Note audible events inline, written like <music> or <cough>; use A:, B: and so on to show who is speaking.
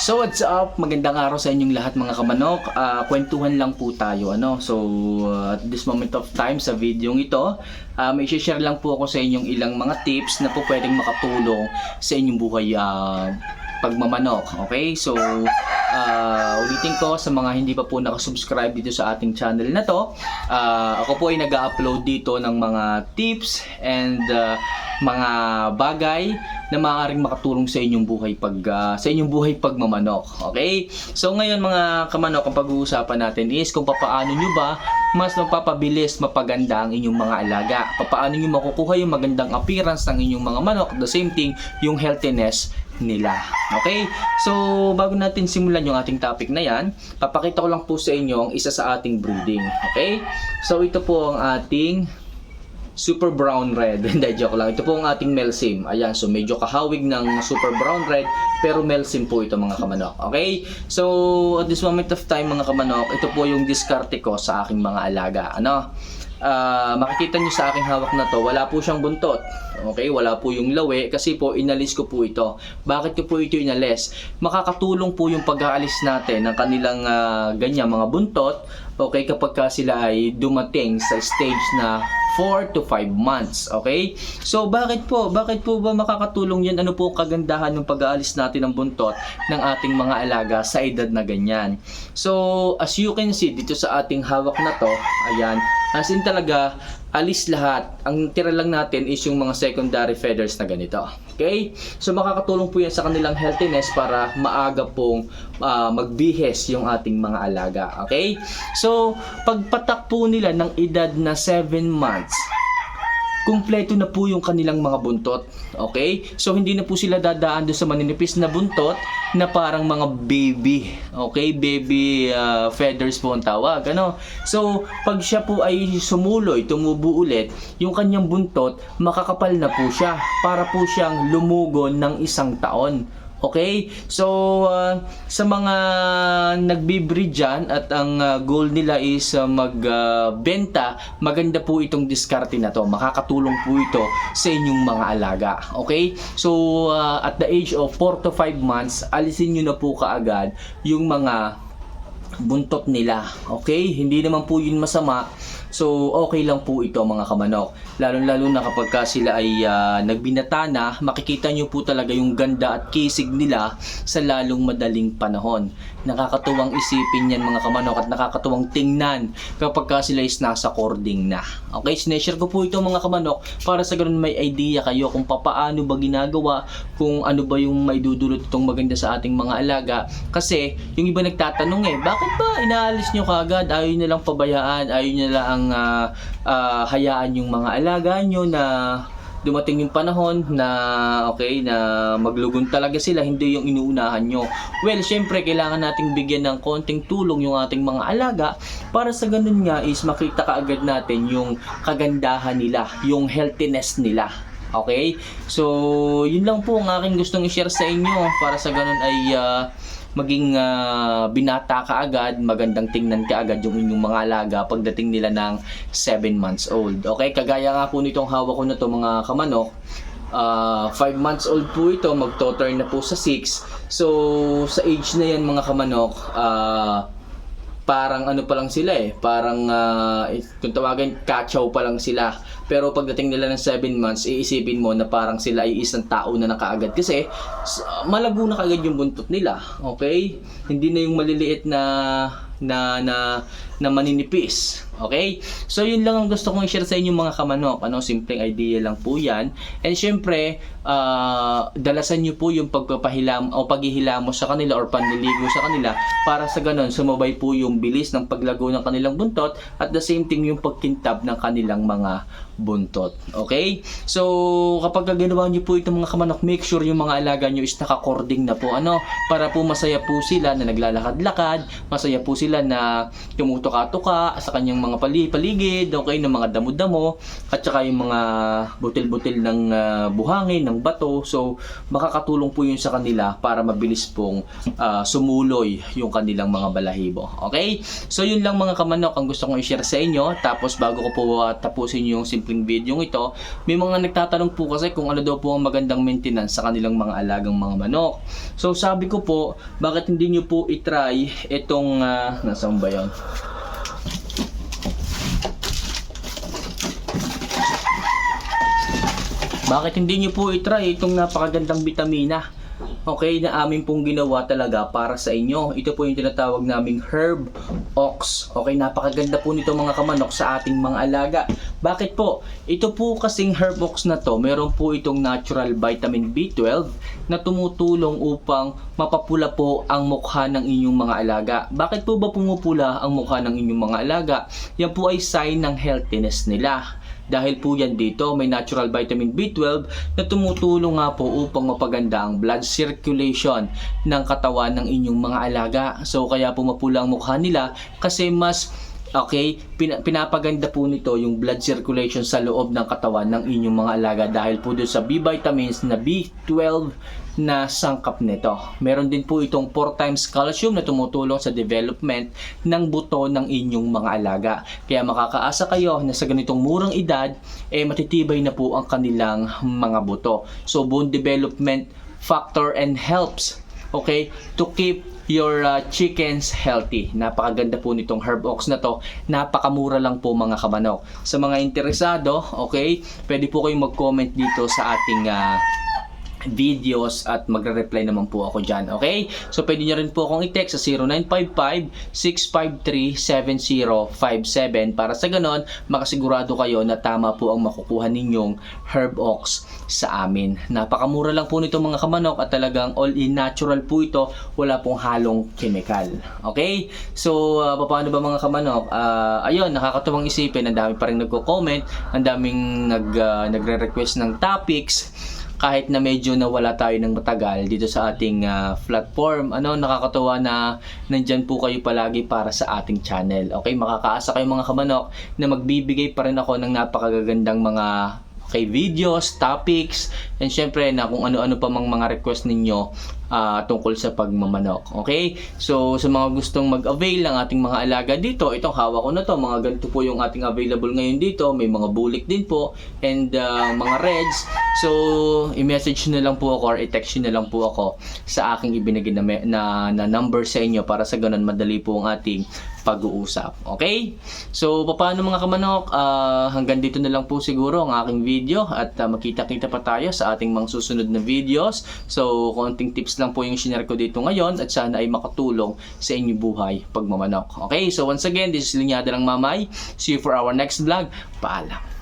A: So what's up? Magandang araw sa inyong lahat mga kamanok. Ah, kwentuhan lang po tayo ano. So uh, at this moment of time sa video ito, uh, may share lang po ako sa inyong ilang mga tips na po pwedeng makatulong sa inyong buhay ah, pagmamanok. Okay? So ah, ulitin ko sa mga hindi pa po nakasubscribe dito sa ating channel na to, ah, ako po ay nag-upload dito ng mga tips and ah, mga bagay na maaaring makatulong sa inyong buhay pag ah, sa inyong buhay pagmamanok. Okay? So ngayon mga kamanok, ang pag-uusapan natin is kung papaano nyo ba mas mapapabilis, mapaganda ang inyong mga alaga. Papaano nyo makukuha yung magandang appearance ng inyong mga manok. The same thing, yung healthiness nila. Okay? So, bago natin simulan yung ating topic na yan, papakita ko lang po sa inyo ang isa sa ating breeding. Okay? So, ito po ang ating super brown red. <laughs> Hindi, joke lang. Ito po ang ating Melsim. Ayan, so medyo kahawig ng super brown red, pero Melsim po ito mga kamanok. Okay? So, at this moment of time mga kamanok, ito po yung diskarte ko sa aking mga alaga. Ano? Ah, makikita nyo sa aking hawak na to, wala po siyang buntot. Okay, wala po yung lawi kasi po inalis ko po ito. Bakit ko po ito inalis? Makakatulong po yung pag-aalis natin ng kanilang ah, ganyan mga buntot. Okay, kapag ka sila ay dumating sa stage na 4 to 5 months. Okay? So, bakit po? Bakit po ba makakatulong yan? Ano po kagandahan ng pag-aalis natin ng buntot ng ating mga alaga sa edad na ganyan? So, as you can see dito sa ating hawak na to, ayan, as in talaga, alis lahat. Ang tira lang natin is yung mga secondary feathers na ganito. Okay? So, makakatulong po yan sa kanilang healthiness para maaga pong ah, magbihes yung ating mga alaga. Okay? So, pagpatak po nila ng edad na 7 months, kumpleto na po yung kanilang mga buntot. Okay? So, hindi na po sila dadaan doon sa maninipis na buntot na parang mga baby. Okay? Baby ah, feathers po ang tawag. Ano? So, pag siya po ay sumuloy, tumubo ulit, yung kanyang buntot, makakapal na po siya para po siyang lumugon ng isang taon. Okay? So, ah, sa mga nagbibreed dyan at ang ah, goal nila is ah, magbenta, maganda po itong diskarte na to. Makakatulong po ito sa inyong mga alaga. Okay? So, ah, at the age of 4 to 5 months, alisin nyo na po kaagad yung mga buntot nila. Okay? Hindi naman po yun masama. So, okay lang po ito mga kamanok. Lalo-lalo na kapag ka sila ay ah, nagbinata na, makikita nyo po talaga yung ganda at kisig nila sa lalong madaling panahon. Nakakatuwang isipin yan mga kamanok at nakakatuwang tingnan kapag ka sila is nasa cording na. Okay, sineshare ko po ito mga kamanok para sa ganun may idea kayo kung papaano ba ginagawa, kung ano ba yung may dudulot itong maganda sa ating mga alaga. Kasi yung iba nagtatanong eh, bakit ba inaalis nyo kagad? Ayaw nyo lang pabayaan, ayaw nyo lang ah, ah, hayaan yung mga alaga nyo na dumating yung panahon na okay na maglugon talaga sila hindi yung inuunahan nyo. Well syempre kailangan nating bigyan ng konting tulong yung ating mga alaga para sa ganun nga is makita kaagad natin yung kagandahan nila yung healthiness nila. Okay? So yun lang po ang aking gustong i-share sa inyo. Para sa ganun ay ah, maging ah, binata ka agad, magandang tingnan ka agad yung inyong mga alaga pagdating nila ng 7 months old. Okay, kagaya nga po nitong hawak ko na to mga kamanok, 5 months old po ito, magto-turn na po sa 6. So, sa age na yan mga kamanok, ah, parang ano pa lang sila eh, parang ah, kung tawagin, kachaw pa lang sila. Pero pagdating nila ng 7 months, iisipin mo na parang sila ay isang tao na nakaagad. Kasi malago na kaagad yung buntot nila. Okay? Hindi na yung maliliit na na na na maninipis. Okay? So yun lang ang gusto kong i-share sa inyo mga kamanok. Ano, simpleng idea lang po 'yan. And syempre, ah, dalasan niyo po yung pagpapahilam o paghihilamos sa kanila or panliligo sa kanila para sa ganun sumabay po yung bilis ng paglago ng kanilang buntot at the same thing yung pagkintab ng kanilang mga buntot. Okay? So, kapag ginawa niyo po itong mga kamanok, make sure yung mga alaga niyo is nakakording na po. Ano? Para po masaya po sila na naglalakad-lakad, masaya po sila na tumutuka-tuka sa kanyang mga pali paligid, okay, ng mga damo-damo, at saka yung mga butil-butil ng ah, buhangin, ng bato. So, makakatulong po yun sa kanila para mabilis pong ah, sumuloy yung kanilang mga balahibo. Okay? So, yun lang mga kamanok ang gusto kong i-share sa inyo. Tapos, bago ko po ah, tapusin yung simpleng video ito, may mga nagtatanong po kasi kung ano daw po ang magandang maintenance sa kanilang mga alagang mga manok. So, sabi ko po, bakit hindi nyo po itry itong, uh, nasaan ba yun? Bakit hindi nyo po itry itong napakagandang vitamina? Okay, na amin pong ginawa talaga para sa inyo. Ito po yung tinatawag naming Herb Ox. Okay, napakaganda po nito mga kamanok sa ating mga alaga. Bakit po? Ito po kasing Herb Ox na to, meron po itong natural vitamin B12 na tumutulong upang mapapula po ang mukha ng inyong mga alaga. Bakit po ba pumupula ang mukha ng inyong mga alaga? Yan po ay sign ng healthiness nila. Dahil po yan dito, may natural vitamin B12 na tumutulong nga po upang mapaganda ang blood circulation ng katawan ng inyong mga alaga. So kaya po mapula ang mukha nila kasi mas Okay, pina- pinapaganda po nito yung blood circulation sa loob ng katawan ng inyong mga alaga dahil po doon sa B vitamins na B12 na sangkap nito. Meron din po itong 4 times calcium na tumutulong sa development ng buto ng inyong mga alaga. Kaya makakaasa kayo na sa ganitong murang edad, eh matitibay na po ang kanilang mga buto. So bone development factor and helps okay to keep your uh, chickens healthy. Napakaganda po nitong Herb Ox na to. Napakamura lang po mga kamanok. Sa mga interesado, okay, pwede po kayong mag-comment dito sa ating uh, videos at magre-reply naman po ako dyan. Okay? So, pwede nyo rin po akong i-text sa 0955-653-7057 para sa ganon, makasigurado kayo na tama po ang makukuha ninyong Herb Ox sa amin. Napakamura lang po nito mga kamanok at talagang all-in natural po ito. Wala pong halong chemical. Okay? So, uh, paano ba mga kamanok? Uh, ayun, nakakatuwang isipin. Ang dami pa rin nagko-comment. Ang daming nag, uh, nagre-request ng topics kahit na medyo nawala tayo ng matagal dito sa ating ah, platform, ano, nakakatuwa na nandyan po kayo palagi para sa ating channel. Okay, makakaasa kayo mga kamanok na magbibigay pa rin ako ng napakagagandang mga okay, videos, topics, and syempre na kung ano-ano pa mang mga request ninyo ah, tungkol sa pagmamanok. Okay? So, sa mga gustong mag-avail ng ating mga alaga dito, itong hawak ko na to, mga ganito po yung ating available ngayon dito. May mga bulik din po, and ah, mga reds. So, i-message na lang po ako or i-text na lang po ako sa aking ibinigay na, na, na number sa inyo para sa ganun madali po ang ating pag-uusap. Okay? So, paano mga kamanok? Ah, hanggang dito na lang po siguro ang aking video at ah, makita-kita pa tayo sa ating mga susunod na videos. So, konting tips lang po yung sinare ko dito ngayon at sana ay makatulong sa inyong buhay pagmamanok. Okay? So, once again, this is Linyada ng Mamay. See you for our next vlog. Paalam.